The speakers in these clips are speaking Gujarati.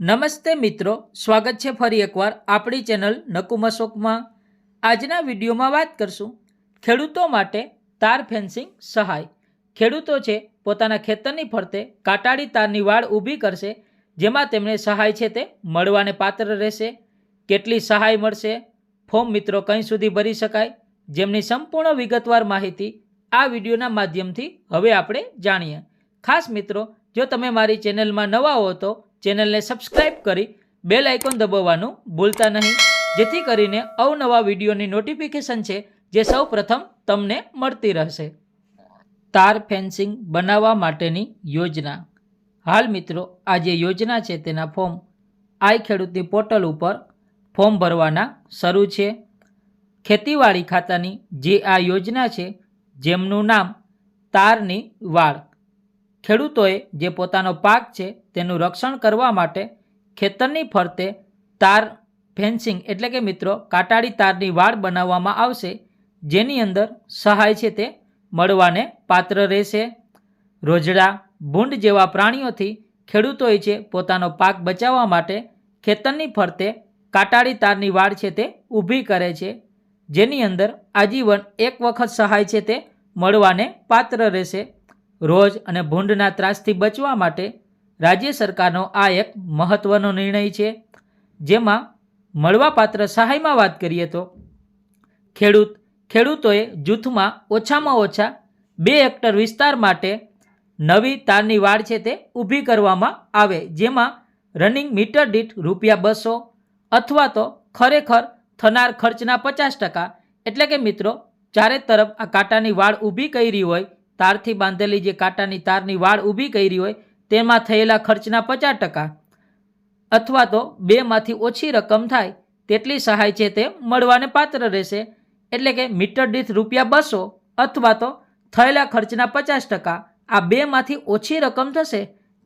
નમસ્તે મિત્રો, સ્વાગત છે ફરી એકવાર આપણી ચેનલ નકુમશોકમાં આજના વિડીયોમાં વાત કરશું ખેડૂતો માટે તાર ફેન્સિંગ સહાય. ખેડૂતો છે, પોતાના ખેતરની ફરતે કાટાડી તારની વાડ ઊભી કરશે, જેમાં તેમને સહાય છે તે મળવાને પાત્ર રહેશે. કેટલી સહાય મળશે? ફોર્મ મિત્રો કંઈ સુધી ભરી શકાય? જેમની સંપૂર્ણ વિગતવાર માહિતી આ વિડીયોના માધ્યમથી હવે આપણે જાણીએ. ખાસ મિત્રો, જો તમે મારી ચેનલમાં નવા હો તો ચેનલને સબસ્ક્રાઇબ કરી બેલ આઇકોન દબાવવાનું ભૂલતા નહીં, જેથી કરીને અવનવા વિડીયોની નોટિફિકેશન છે જે સૌ તમને મળતી રહેશે. તાર ફેન્સિંગ બનાવવા માટેની યોજના. હાલ મિત્રો, આ જે યોજના છે તેના ફોર્મ. આઈ ખેડૂતની પોર્ટલ ઉપર ફોર્મ ભરવાના શરૂ છે. ખેતીવાડી ખાતાની જે આ યોજના છે, જેમનું નામ તારની વાડ ખેડૂતોએ જે પોતાનો પાક છે તેનું રક્ષણ કરવા માટે ખેતરની ફરતે તાર ફેન્સિંગ એટલે કે મિત્રો કાટાળી તારની વાડ બનાવવામાં આવશે, જેની અંદર સહાય છે તે મળવાને પાત્ર રહેશે. રોજડા ભૂંડ જેવા પ્રાણીઓથી ખેડૂતોએ છે પોતાનો પાક બચાવવા માટે ખેતરની ફરતે કાટાળી તારની વાડ છે તે ઊભી કરે છે, જેની અંદર આજીવન એક વખત સહાય છે તે મળવાને પાત્ર રહેશે. રોજ અને ભૂંડના ત્રાસથી બચવા માટે રાજ્ય સરકારનો આ એક મહત્ત્વનો નિર્ણય છે. જેમાં મળવાપાત્ર સહાયમાં વાત કરીએ તો, ખેડૂત, ખેડૂતોએ જૂથમાં ઓછામાં ઓછા બે હેક્ટર વિસ્તાર માટે નવી તારની વાડ છે તે ઊભી કરવામાં આવે, જેમાં રનિંગ મીટર દીઠ રૂપિયા બસો અથવા તો ખરેખર થનાર ખર્ચના પચાસ ટકા, એટલે કે મિત્રો, ચારે તરફ આ કાંટાની વાડ ઊભી કરી હોય તારથી બાંધેલી જે કાંટાની તારની વાળ ઊભી કરી હોય, તેમાં થયેલા ખર્ચના પચાસ ટકા અથવા તો બેમાંથી ઓછી રકમ થાય, તેટલી સહાય છે તે મળવાને પાત્ર રહેશે. એટલે કે મીટર દીઠ રૂપિયા બસો અથવા તો થયેલા ખર્ચના પચાસ ટકા આ બેમાંથી ઓછી રકમ થશે,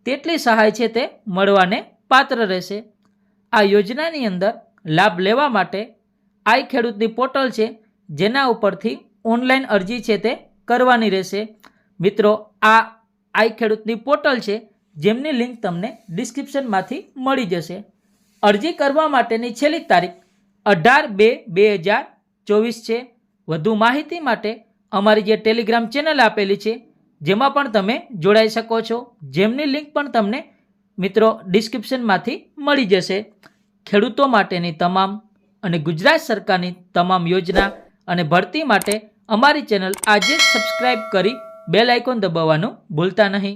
તેટલી સહાય છે તે મળવાને પાત્ર રહેશે. આ યોજનાની અંદર લાભ લેવા માટે આઈ ખેડૂતની પોર્ટલ છે, જેના ઉપરથી ઓનલાઈન અરજી છે તે કરવાની રહેશે. મિત્રો, આ આઈ ખેડૂતની પોર્ટલ છે, જેમની લિંક તમને ડિસ્ક્રિપ્શનમાંથી મળી જશે. અરજી કરવા માટેની છેલ્લી તારીખ અઢાર બે બે હજાર ચોવીસ છે. વધુ માહિતી માટે અમારી જે ટેલિગ્રામ ચેનલ આપેલી છે, જેમાં પણ તમે જોડાઈ શકો છો. જેમની લિંક પણ તમને મિત્રો ડિસ્ક્રિપ્શનમાંથી મળી જશે. ખેડૂતો માટેની તમામ અને ગુજરાત સરકારની તમામ યોજના અને ભરતી માટે અમારી ચેનલ આજે સબસ્ક્રાઈબ કરી બેલ આઇકોન દબાવવાનું ભૂલતા નહીં.